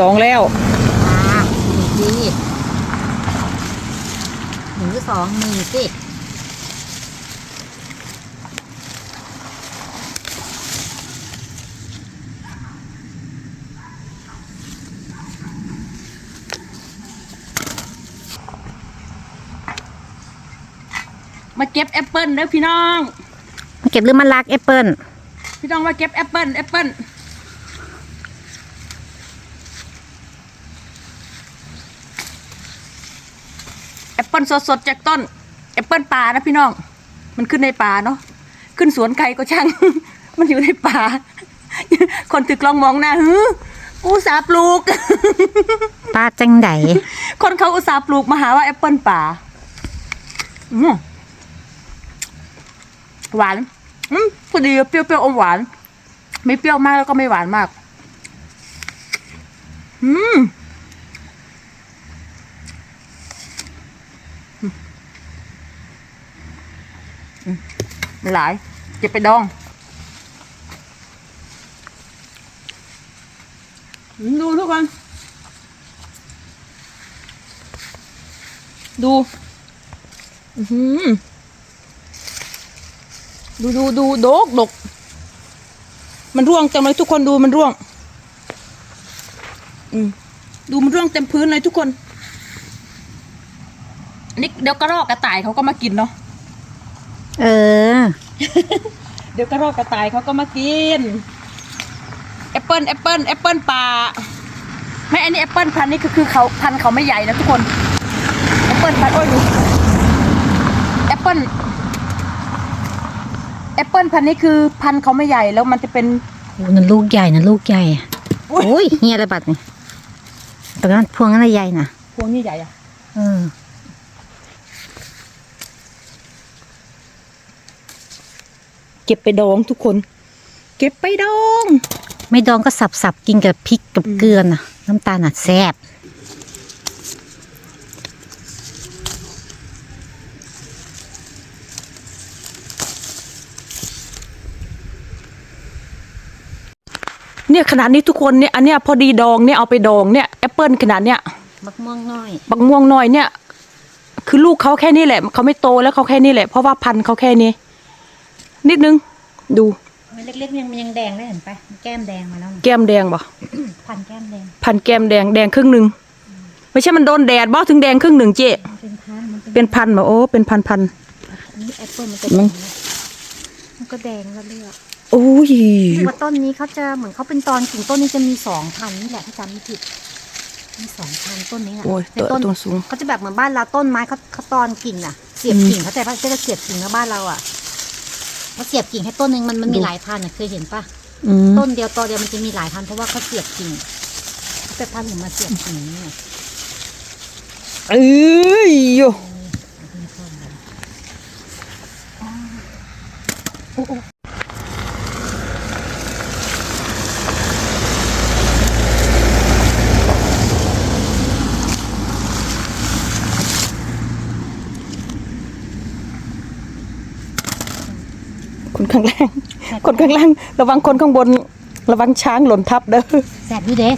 สองแล้วอ่าหนึ่งสิหนึ่งหรือสองหนึ่งสิมาเก็บแอปเปิลเด้อพี่น้อง เก็บหรือมันรักแอปเปิ้ลพี่น้องมาเก็บแอปเปิลแอปเปิล แอปเปิลสดๆจากต้นแอปเปิลป่านะพี่น้อง มันขึ้นในป่าเนาะขึ้นสวนไก่ก็ช่าง มันอยู่ในป่า คนตึกลองมองหน้าฮือกูอุตสาห์ปลูก ป้าจังไดคนเขาอุตส่าห์ปลูกมาหาว่าแอปเปิลป่าอืมหวานอืมพอดีเปรี้ยวๆอมหวาน ไม่เปรี้ยวมากแล้วก็ไม่หวานมาก อืมอืมอืม หลายเก็บไปดองอืมดูทุกคน ดูอื้อหือดูดูดูโดกดก มันร่วงจังเลยทุกคนดูมันร่วง อืมดูมันร่วงเต็มพื้นเลยทุกคนนี่เดี๋ยวกระรอกกระต่ายเขาก็มากินเนาะ เออ เดี๋ยวกระรอกกระต่ายเขาก็มากินแอปเปิลแอปเปิลแอปเปิลป่าไม่อันนี้แอปเปิลพันธุ์นี่คือคือเขาพันธุ์เขาไม่ใหญ่นะทุกคนแอปเปิลพันธุ์โอ้ยดูแอปเปิลแอปเปิลพันธุ์นี่คือพันธุ์เขาไม่ใหญ่แล้วมันจะเป็นโอ้นั่นลูกใหญ่นะลูกใหญ่อุ๊ยโอ้ยเฮียอะไรบัดนี่ตรงนั้นพวงนั้นนะใหญ่นะพวงนี่ใหญ่อะเออ เก็บไปดองทุกคน เก็บไปดอง ไม่ดองก็สับสับๆกินกับพริกกับเกลือนะน้ำตาลน่ะแซ่บเนี่ยขนาดนี้ทุกคนเนี่ยอันเนี้ยพอดีดองเนี่ยเอาไปดองเนี่ยแอปเปิลขนาดเนี้ยมักม่วงน้อยบักม่วงน้อยเนี่ย คือลูกเขาแค่นี้แหละเขาไม่โตแล้วเขาแค่นี้แหละเพราะว่าพันธุ์เขาแค่นี้ นิดนึง ดูมันเล็กๆยังมันยังแดงได้เห็นปะแก้มแดงมาแล้วนะแก้มแดงบ่พันแก้มแดงพันธุ์แก้มแดงแดงครึ่งหนึ่งไม่ใช่มันโดนแดดบ่ถึงแดงครึ่งหนึ่งเจ๊มันเป็นพันมันเป็นเป็นพันธุ์บ่โอ้เป็นพันพันธุ์อันนี้แอปเปิ้ลมันจะมึแดงงนะมันก็แดงแล้วเลือกโอ้ยรู้สึกว่าต้นนี้เขาจะเหมือนเขาเป็นตอนกิ่งต้นนี้จะมีสองพันนี่แหละถ้าจำไม่ผิดมีสองพันต้นนี้แหละโอ้ยในตัวต้น ตัวสูง เขาจะแบบเหมือนบ้านเราต้นไม้เขาเขาตอนกิ่งอะ เสียบอืมกิ่งเขาใจปะจะเสียบกิ่งแล้วบ้านเราอะ เขาเสียบกิ่งให้ต้นหนึ่งมันมันมีดูหลายพันอะเคยเห็นปะอืมต้นเดียวตอเดียวมันจะมีหลายพันเพราะว่าเขาเสียบกิ่งเขาไปพันหรือมาเสียบกิ่งนี่ไงเอ้ยโย คนข้างล่าง คนข้างล่าง ระวังคนข้างบน ระวังช้างหล่นทับเด้อ แสบอยู่เด้